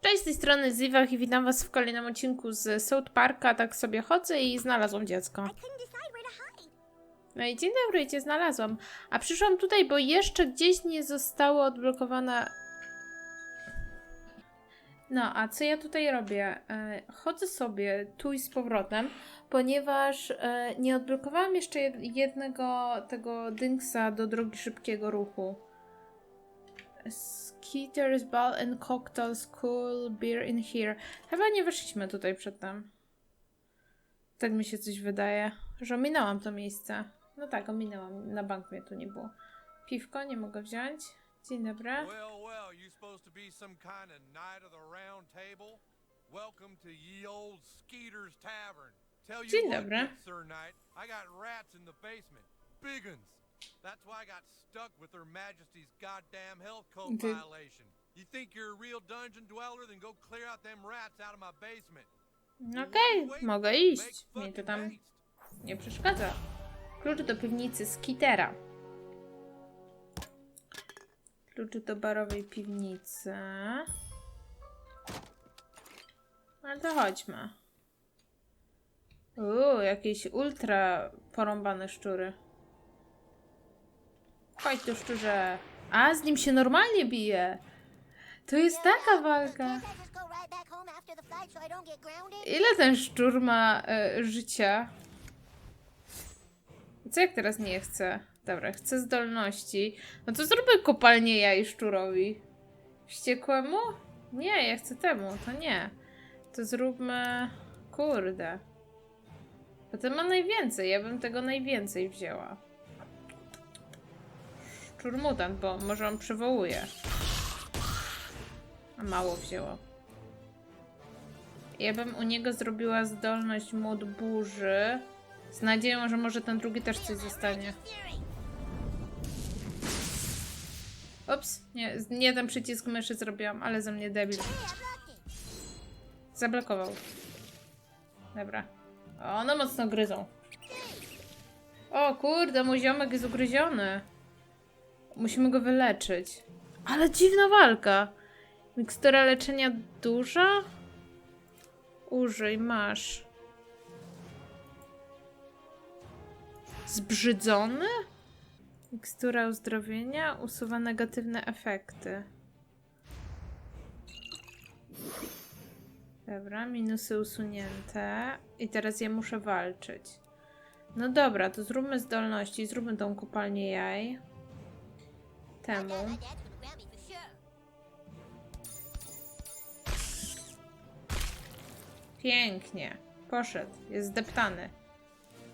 Cześć, z tej strony Ziwach i witam was w kolejnym odcinku z South Parka. Tak sobie chodzę i znalazłam dziecko. No i dzień dobry, cię znalazłam. A przyszłam tutaj, bo jeszcze gdzieś nie zostało odblokowane... No, a co ja tutaj robię? E, chodzę sobie tu i z powrotem, ponieważ e, nie odblokowałam jeszcze jed- jednego tego dynksa do drogi szybkiego ruchu. Skitters, ball and cocktails, cool beer in here. Chyba nie weszliśmy tutaj przedtem. Tak mi się coś wydaje, że ominęłam to miejsce. No tak, ominęłam. Na bank mnie tu nie było. Piwko nie mogę wziąć. Dzień dobry. Well, well, you supposed to be some kind of knight of the round table? Welcome to ye old Skeeter's Tavern. Tell you Dzień what, dobry. good Sir Knight, I got rats in the basement. Big. That's why I got stuck with Her Majesty's goddamn health code Did- violation. You think you're a real dungeon dweller? Then go clear out them rats out of my basement. Okej, mogę iść. Mnie to tam nie przeszkadza. Klucz do piwnicy Skittera. Klucz do barowej piwnicy. Ale to chodźmy. Uuu, jakieś ultra porąbane szczury. Chodź tu szczurze. A, z nim się normalnie bije. To jest taka walka. Ile ten szczur ma e, życia? Co jak teraz nie chce? Dobra, chce zdolności. No to zróbmy kopalnię jaj szczurowi. Wściekłemu? Nie, ja chcę temu, to nie. To zróbmy... Kurde. Bo ten ma najwięcej, ja bym tego najwięcej wzięła. Szczur mutant, bo może on przywołuje. A mało wzięło. Ja bym u niego zrobiła zdolność mód burzy. Z nadzieją, że może ten drugi też coś zostanie. Ups, nie, nie ten przycisk myszy zrobiłam, ale ze mnie debil. Zablokował. Dobra. O, one mocno gryzą. O kurde, mój ziomek jest ugryziony. Musimy go wyleczyć. Ale dziwna walka. Mikstura leczenia duża? Użyj, masz. Zbrzydzony? Mikstura uzdrowienia usuwa negatywne efekty. Dobra, minusy usunięte. I teraz ja muszę walczyć. No dobra, to zróbmy zdolności. Zróbmy tą kopalnię jaj. Temu. Pięknie. Poszedł. Jest zdeptany.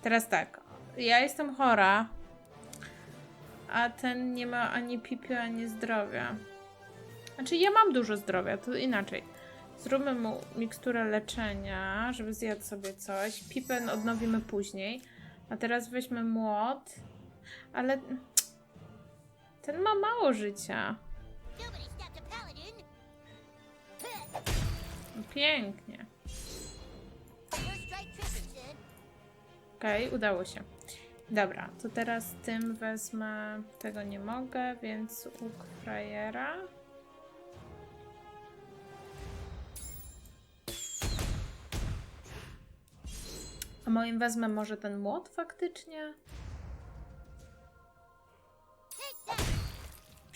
Teraz tak. Ja jestem chora. A ten nie ma ani pipiu, ani zdrowia. Znaczy, ja mam dużo zdrowia, to inaczej. Zróbmy mu miksturę leczenia, żeby zjadł sobie coś. Pipę odnowimy później. A teraz weźmy młot. Ale ten ma mało życia. Pięknie. Okej, udało się. Dobra, to teraz tym wezmę. Tego nie mogę, więc łuk frajera. A moim wezmę może ten młot faktycznie?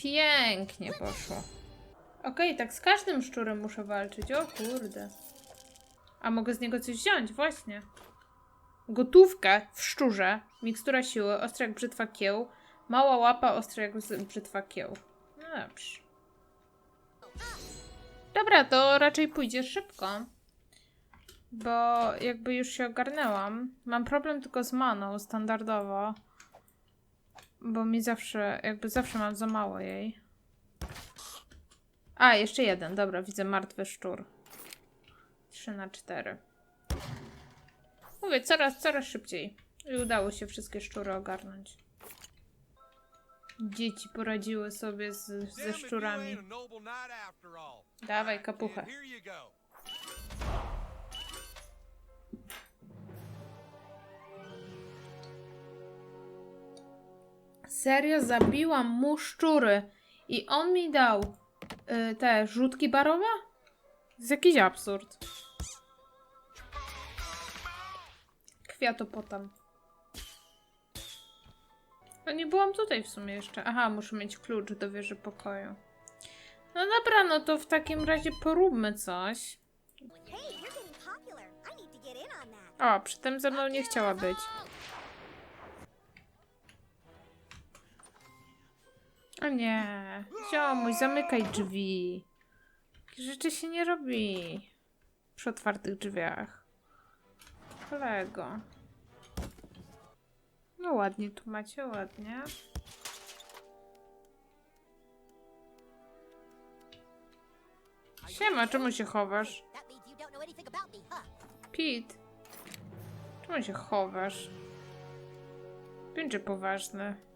Pięknie poszło. Okej, tak z każdym szczurem muszę walczyć. O kurde. A mogę z niego coś wziąć, właśnie. Gotówkę w szczurze, mikstura siły, ostra jak brzytwa kieł, mała łapa, ostra jak brzytwa kieł. No dobrze. Dobra, to raczej pójdzie szybko. Bo jakby już się ogarnęłam. Mam problem tylko z maną, standardowo. Bo mi zawsze, jakby zawsze mam za mało jej. A, jeszcze jeden. Dobra, widzę martwy szczur. 3 na 4. Mówię, coraz, coraz szybciej. I udało się wszystkie szczury ogarnąć. Dzieci poradziły sobie z, ze szczurami. Dawaj, kapuchę. Serio, zabiłam mu szczury. I on mi dał y, te rzutki barowe? jest jakiś absurd. Kwiatopotam. No nie byłam tutaj w sumie jeszcze. Aha, muszę mieć klucz do wieży pokoju. No dobra, no to w takim razie poróbmy coś. To. O, przy tym ze mną nie chciała być. O nie. Ziomuś, zamykaj drzwi. Takie rzeczy się nie robi przy otwartych drzwiach. Kolego. No ładnie tu macie, ładnie. Siema, czemu się chowasz? Pete, czemu się chowasz? Będzie poważny.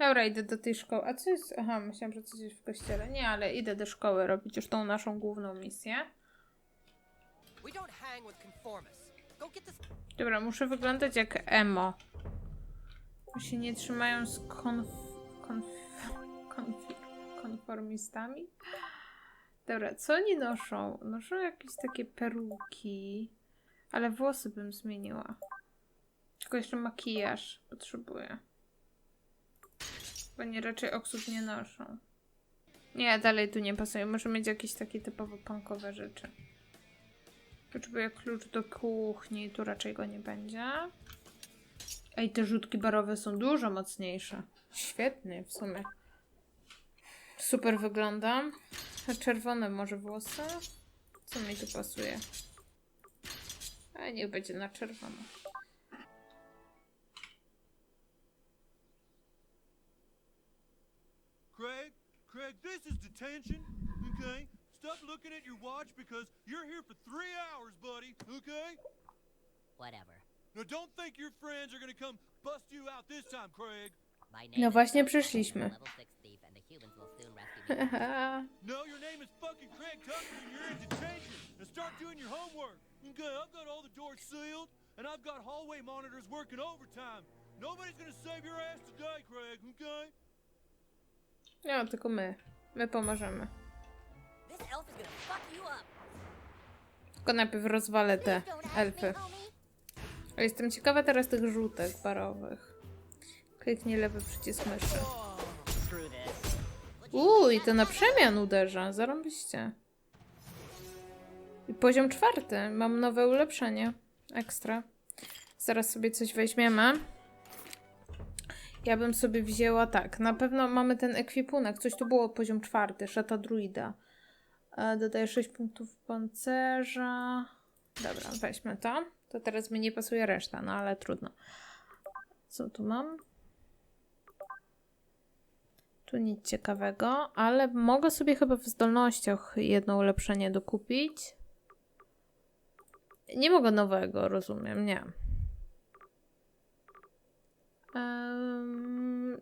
Dobra, idę do tej szkoły. A co jest? Aha, myślałam, że coś jest w kościele. Nie, ale idę do szkoły robić już tą naszą główną misję. Dobra, muszę wyglądać jak emo. Bo się nie trzymają z konf... konf... konf... konformistami. Dobra, co oni noszą? Noszą jakieś takie peruki, ale włosy bym zmieniła. Tylko jeszcze makijaż potrzebuję. Bo nie raczej oksud nie noszą. Nie, dalej tu nie pasuje. Muszę mieć jakieś takie typowo punkowe rzeczy. Potrzebuję klucz do kuchni, tu raczej go nie będzie. Ej, te rzutki barowe są dużo mocniejsze. Świetnie w sumie. Super wyglądam. A czerwone może włosy? Co mi tu pasuje? A niech będzie na czerwono. Craig, Craig, this is detention, okay? Stop looking at your watch because you're here for three hours, buddy, okay? Whatever. Now don't think your friends are gonna come bust you out this time, Craig. My name No is właśnie przyszliśmy. level 6 thief, and the humans will soon rescue me. No, your name is fucking Craig Tucker and you're in detention. Now start doing your homework. Okay, I've got all the doors sealed and I've got hallway monitors working overtime. Nobody's gonna save your ass today, Craig, okay? No, tylko my. My pomożemy. Tylko najpierw rozwalę te elfy. me, homie. A Jestem ciekawa teraz tych żółtek barowych. Kliknij lewy przycisk myszy. Uuu, i to na przemian uderza. Zarąbiście. I poziom czwarty. Mam nowe ulepszenie. Ekstra. Zaraz sobie coś weźmiemy. Ja bym sobie wzięła tak. Na pewno mamy ten ekwipunek. Coś tu było poziom czwarty. Szata druida. E, Dodaję 6 punktów pancerza. Dobra, weźmy to. To teraz mi nie pasuje reszta, no ale trudno. Co tu mam? Tu nic ciekawego, ale mogę sobie chyba w zdolnościach jedno ulepszenie dokupić. Nie mogę nowego, rozumiem, nie.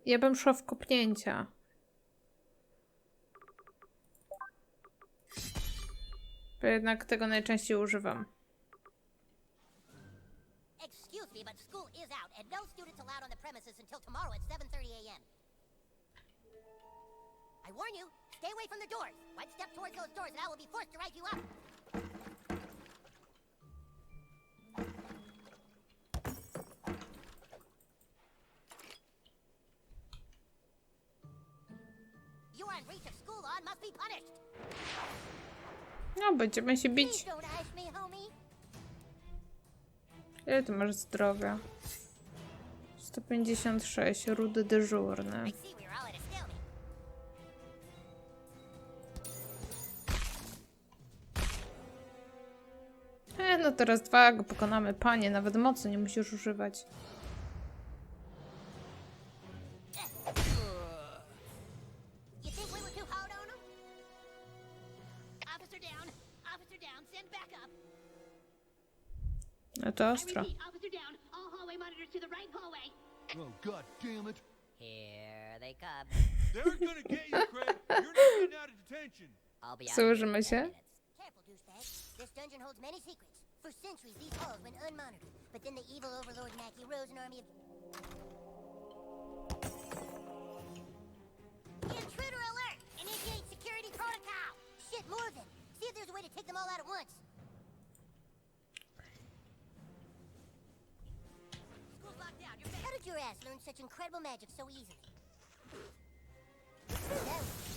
Ja bym szła w kopnięcia. Bo jednak tego najczęściej używam. Excuse me, but school is out, and no students allowed on the premises until tomorrow at 7:30 a.m. Warn you, I. No, będziemy się bić. Ile ty masz zdrowia? 156, rudy dyżurny. E, no teraz dwa go pokonamy. Panie, nawet mocy nie musisz używać. Right hallway. Oh, god damn it. Here they come. They're gonna get you, Craig. You're not getting out of detention. I'll be out Założymy in 10 się? Careful, douchebag. This dungeon holds many secrets. For centuries, these halls went unmonitored. But then the evil overlord Mackie rose an army of... Intruder alert! Initiate security protocol! Shit, more than. See if there's a way to take them all out at once.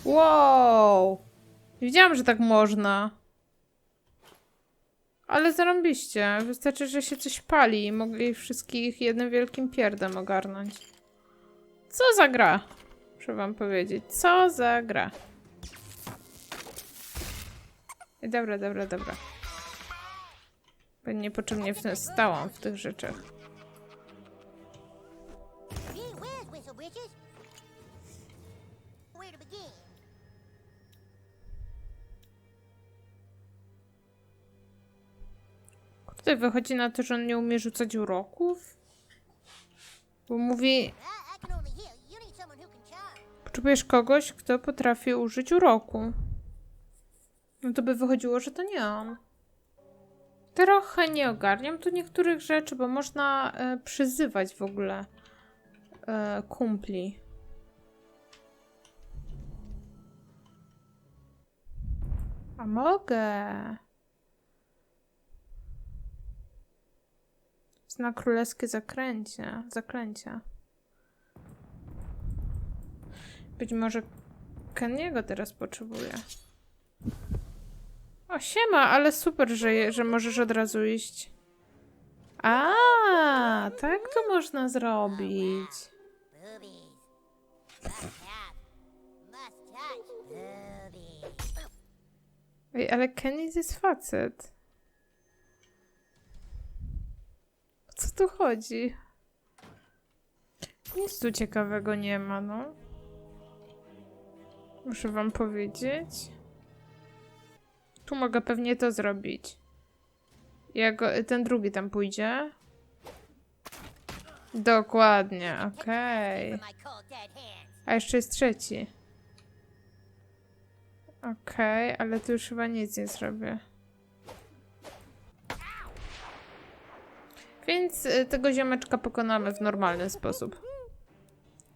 Wow! Wiedziałam, że tak można. Ale zarąbiście. Wystarczy, że się coś pali i mogli wszystkich jednym wielkim pierdem ogarnąć. Co za gra? Muszę wam powiedzieć. Co za gra? I Dobra, dobra, dobra. Bo niepotrzebnie w stałam w tych rzeczach. Whiz, Whistle Britches. Where to begin? Tutaj wychodzi na to, że on nie umie rzucać uroków? Bo mówi. Potrzebujesz kogoś, kto potrafi użyć uroku. No to by wychodziło, że to nie on. Trochę nie ogarniam tu niektórych rzeczy, bo można e, przyzywać w ogóle e, kumpli. A mogę. Zna królewskie zakręcie, zaklęcia. Być może Keniego teraz potrzebuje. O, siema, ale super, że, je- że możesz od razu iść. A, tak to można zrobić. Boobies. Must have. Must touch. Boobies. Ej, ale Kenny jest facet. O co tu chodzi? Nic tu ciekawego nie ma, no. Muszę wam powiedzieć. Tu mogę pewnie to zrobić. Jak ten drugi tam pójdzie. Dokładnie, okej. A jeszcze jest trzeci. Okej, ale tu już chyba nic nie zrobię. Więc y, tego ziomeczka pokonamy w normalny sposób.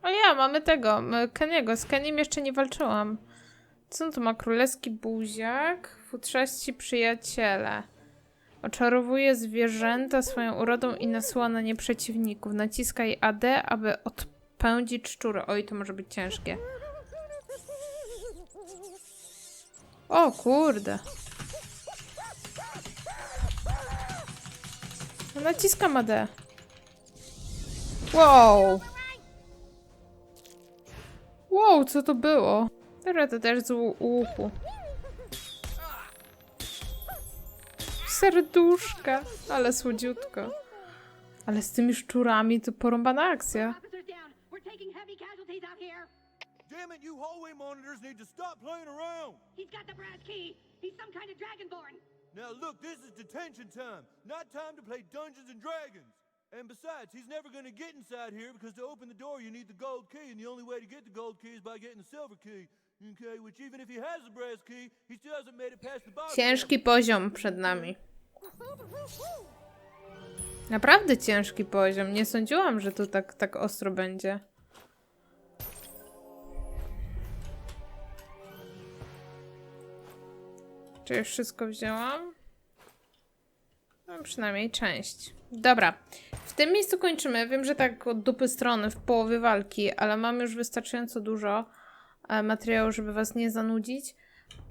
O ja, mamy tego, m- Keniego. Z Keniem jeszcze nie walczyłam. Co on tu ma? Królewski buziak, futrzaści przyjaciele. Oczarowuje zwierzęta swoją urodą i nasuwa na nie przeciwników. Naciskaj AD, aby odpędzić szczury. Oj, to może być ciężkie. O kurde. Naciskam AD. Wow. Wow, co to było? Dobra, to też z łuku. Serduszka, ale słodziutko. Ale z tymi szczurami to porąbana akcja. Officers down. We're taking heavy casualties out here. Damn it, you hallway monitors need to stop playing around. He's got the brass key. He's some kind of dragonborn. Now look, this is detention time, not time to play Dungeons and Dragons. And besides, he's never gonna get inside here because to open the door you need the gold key, and the only way to get the gold key is by getting the silver key. Ciężki poziom przed nami. Naprawdę ciężki poziom. Nie sądziłam, że tu tak, tak ostro będzie. Czy już wszystko wzięłam? No, przynajmniej część. Dobra. W tym miejscu kończymy. Wiem, że tak od dupy strony w połowie walki, ale mam już wystarczająco dużo materiału, żeby was nie zanudzić.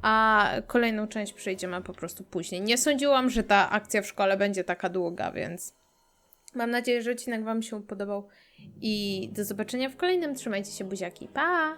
A kolejną część przejdziemy po prostu później. Nie sądziłam, że ta akcja w szkole będzie taka długa, więc mam nadzieję, że odcinek Wam się podobał. I do zobaczenia w kolejnym. Trzymajcie się, buziaki. Pa!